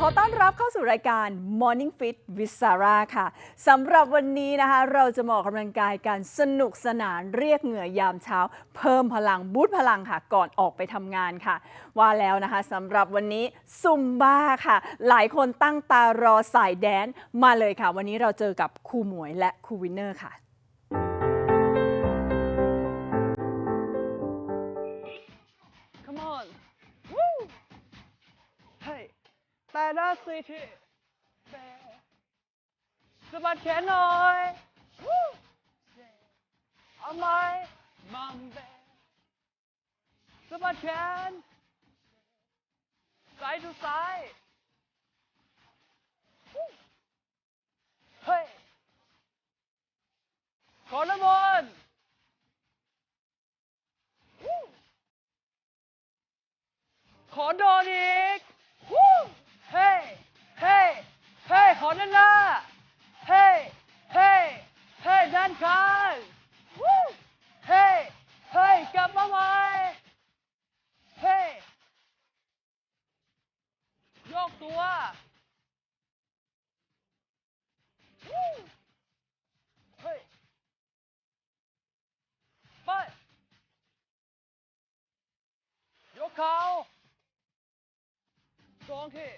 ขอต้อนรับเข้าสู่รายการ Morning Fit with Sara ค่ะสำหรับวันนี้นะคะ เราจะมาออกกำลังกายกันสนุกสนานเรียกเหงื่อยามเช้า เพิ่มพลังบูตพลังค่ะ ก่อนออกไปทำงานค่ะ ว่าแล้วนะคะสำหรับวันนี้ซุมบ้าค่ะ หลายคนตั้งตารอสายแดนมาเลยค่ะ วันนี้เราเจอกับครูหมวยและครูวินเนอร์ค่ะ แต่ละสิที่แบสะบัดแขนหน่อยเอาไหมมัมแบสะบัดแขนซ้ายดูซ้ายเฮ้ยขอน้ำมนขอโดนอีกวู้เฮ้เฮ้เฮ้ขอด้านหน้าเฮ้เฮ้เฮ้ด้านข้างวู้เฮ้เฮ้กลับมาใหม่เฮ้โยกตัววู้เฮ้ไปยกเข่าสองที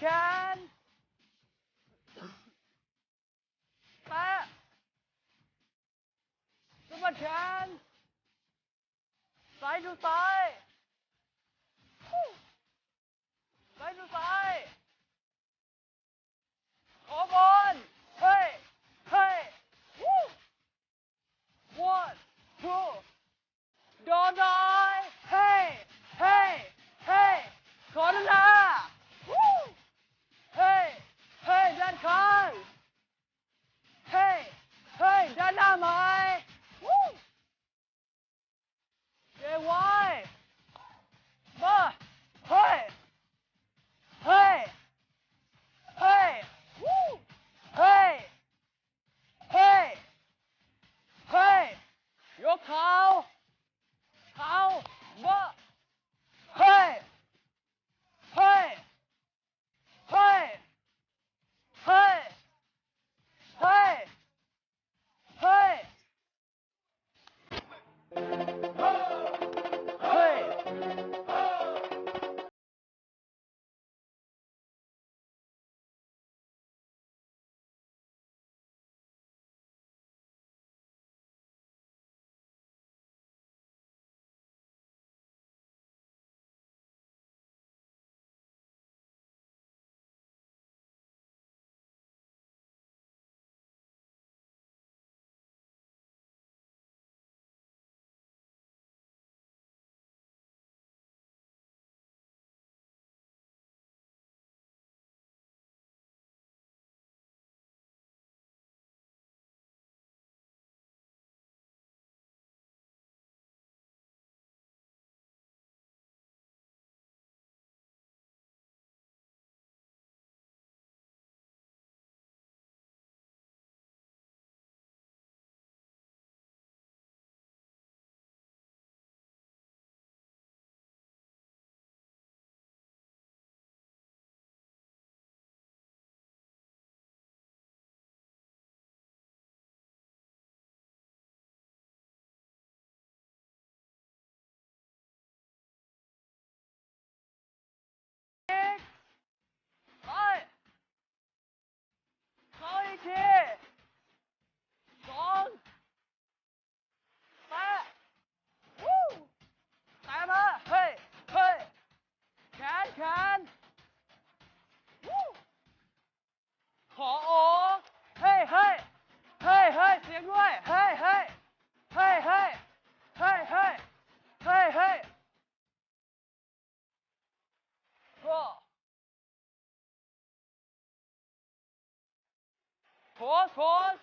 สะบันแปะสะบัดแขนซ้ายดูซ้ายวู้ซ้ายดูซ้ายขอบอลเฮ้ยเฮ้ยวู้ one two pause pause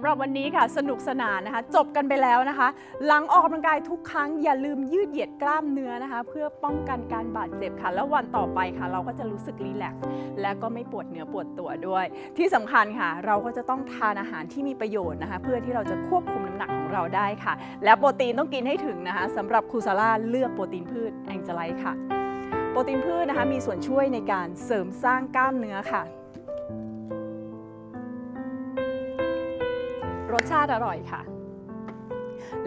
ำหรับวันนี้ค่ะ สนุกสนานนะคะ จบกันไปแล้วนะคะ หลังออกกำลังกายทุกครั้งอย่าลืมยืดเหยียดกล้ามเนื้อนะคะ เพื่อป้องกันการบาดเจ็บค่ะ แล้ววันต่อไปค่ะ เราก็จะรู้สึกรีแลกซ์และก็ไม่ปวดเนื้อปวดตัวด้วย ที่สำคัญค่ะ เราก็จะต้องทานอาหารที่มีประโยชน์นะคะ เพื่อที่เราจะควบคุมน้ำหนักของเราได้ค่ะ และโปรตีนต้องกินให้ถึงนะคะสำหรับครูซาร่าเลือกโปรตีนพืชแองเจไลท์ค่ะโปรตีนพืชนะคะมีส่วนช่วยในการเสริมสร้างกล้ามเนื้อค่ะ รสชาติอร่อยค่ะ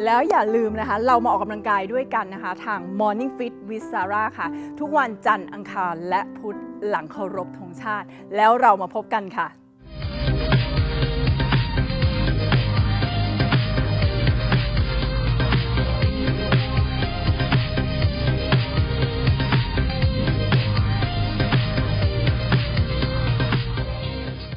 แล้วอย่าลืมนะคะ เรามาออกกำลังกายด้วยกันนะคะ ทาง Morning Fit with Sarah ค่ะ ทุกวันจันทร์อังคารและพุธหลังเคารพธงชาติ แล้วเรามาพบกันค่ะ